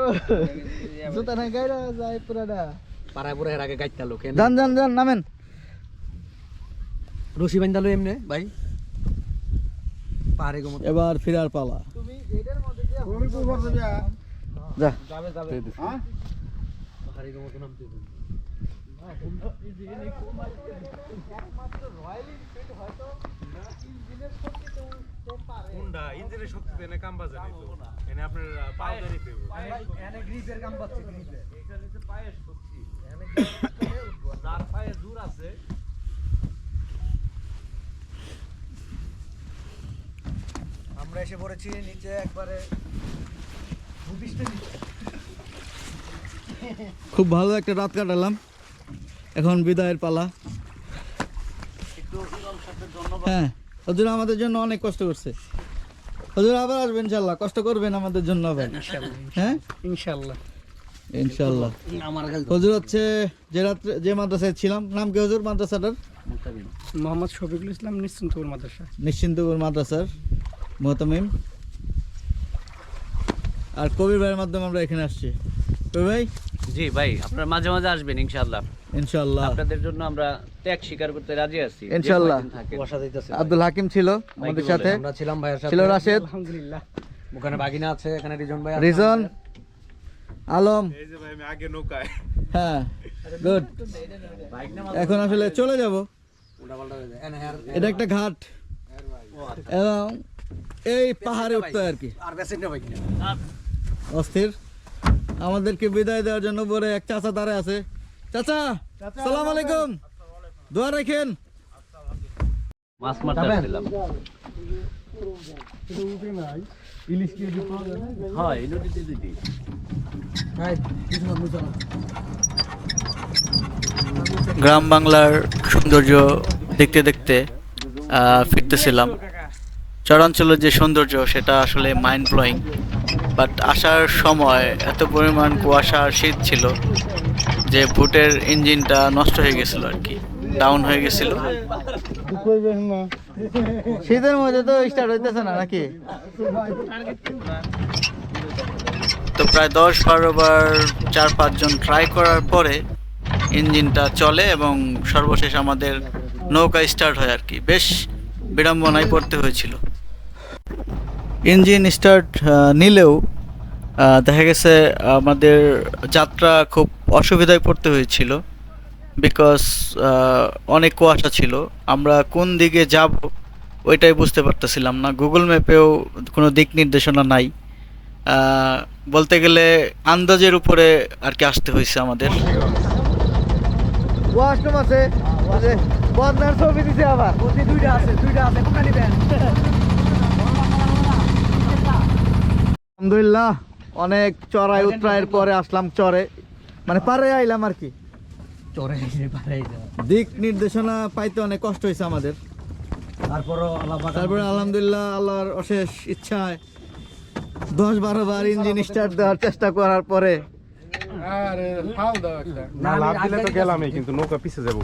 জুতা নাই গাইরা যায় পুরাটা পাড়ায় পুরো এর আগে গাইতে লোক যান যান যান নামেন। রশি বান্ধালো এমনি ভাই। পাহাড়ে গমত এবার ফিরার পালা। যা? পাহাড়ে গমত নামতে হবে। হুন্ডা ইঞ্জিনের শক্তিতে কাম বাজে নিত এনে আপনার পাও দাঁড়িয়ে এনে গ্রিপের কাম পাচ্ছে গ্রিপের এখানে যে পায়ের শক্তি এনে যার পায়ে জোর আছে আমরা এসে পড়েছি নিচে একবারে ভূপৃষ্ঠের নিচে। খুব ভালো একটা রাত কাটালাম। এখন বিদায়ের পালা। হ্যাঁ হজুর আমাদের জন্য অনেক কষ্ট করছে। হজুর আবার আসবেন ইনশাল্লাহ কষ্ট করবেন আমাদের জন্য আবার। হ্যাঁ? ইনশাআল্লাহ। ইনশাল্লাহ আমার হজুর হচ্ছে যে রাত্রে যে মাদ্রাসায় ছিলাম নাম কি হজুর মাদ্রাসাটার? মোহাম্মদ শফিকুল ইসলাম নিশ্চিন্তপুর মাদ্রাসা। নিশ্চিন্তপুর মাদ্রাসার মোহতামিম আর কবির ভাইয়ের মাধ্যমে আমরা এখানে আসছি। কবির ভাই? জি ভাই আপনারা মাঝে মাঝে আসবেন ইনশাআল্লাহ। ইনশাল্লাহ আপনাদের জন্য আমরা ত্যাগ স্বীকার করতে রাজি আছি। ইনশাআল্লাহ। বসা দিতেছে আব্দুল হাকিম ছিল আমাদের সাথে। আমরা ছিলাম ভাইয়ের সাথে। ছিল রাশেদ। আলহামদুলিল্লাহ। ওখানে বাগিনা আছে এখানে রিজন ভাই রিজন। আলম। এই যে ভাই আমি আগে নৌকায়। হ্যাঁ গুড এখন আসলে চলে যাব। হয়ে এটা একটা ঘাট। এবং এই পাহাড়ে উঠতে আর কি। আর বেশি না ভাই। অস্থির। আমাদেরকে বিদায় দেওয়ার জন্য পরে এক চাচা দাঁড়ায় আছে। চাচা সালাম আলাইকুম। দোয়া রাখেন। মাছ মারতে আসছিলাম। হয় এই নদীতে দিদি গ্রাম বাংলার সৌন্দর্য দেখতে দেখতে আহ, ফিরতেছিলাম। চরাঞ্চলের যে সৌন্দর্য সেটা আসলে মাইন্ড ব্লোয়িং বাট আসার সময় এত পরিমাণ কুয়াশা আর শীত ছিল যে বুটের ইঞ্জিনটা নষ্ট হয়ে গেছিল আর কি ডাউন হয়ে গেছিল। শীতের মধ্যে তো স্টার্ট হইতেছে না নাকি? তো প্রায় দশ বারো বার চার পাঁচজন ট্রাই করার পরে ইঞ্জিনটা চলে এবং সর্বশেষ আমাদের নৌকা স্টার্ট হয় আর কি। বেশ বিড়ম্বনায় পড়তে হয়েছিল। ইঞ্জিন স্টার্ট নিলেও দেখা গেছে আমাদের যাত্রা খুব অসুবিধায় পড়তে হয়েছিল বিকজ অনেক কুয়াশা ছিল। আমরা কোন দিকে যাব ওইটাই বুঝতে পারতেছিলাম না। গুগল ম্যাপেও কোনো দিক নির্দেশনা নাই। বলতে গেলে আন্দাজের উপরে আর কি আসতে হয়েছে আমাদের। আছে আবার। দুইটা আছে দুইটা আছে আলহামদুলিল্লাহ অনেক চড়াই উত্তরায়ের পরে আসলাম চরে। মানে পারে আইলাম আর কি। চরে দিক নির্দেশনা পাইতে অনেক কষ্ট হয়েছে আমাদের। তারপরও তারপরে আলহামদুলিল্লাহ আল্লাহর অশেষ ইচ্ছায় দশ বারো বার ইঞ্জিন স্টার্ট দেওয়ার চেষ্টা করার পরে। না লাভ দিলে তো গেলামই কিন্তু নৌকা পিছে যাব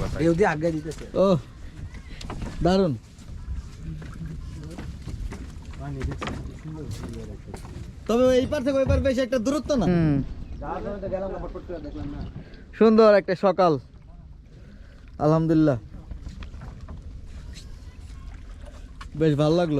দারুণ। তবে এই পার থেকে ওই পার বেশি একটা দূরত্ব না? সুন্দর একটা সকাল। আলহামদুলিল্লাহ। বেশ ভালো লাগল।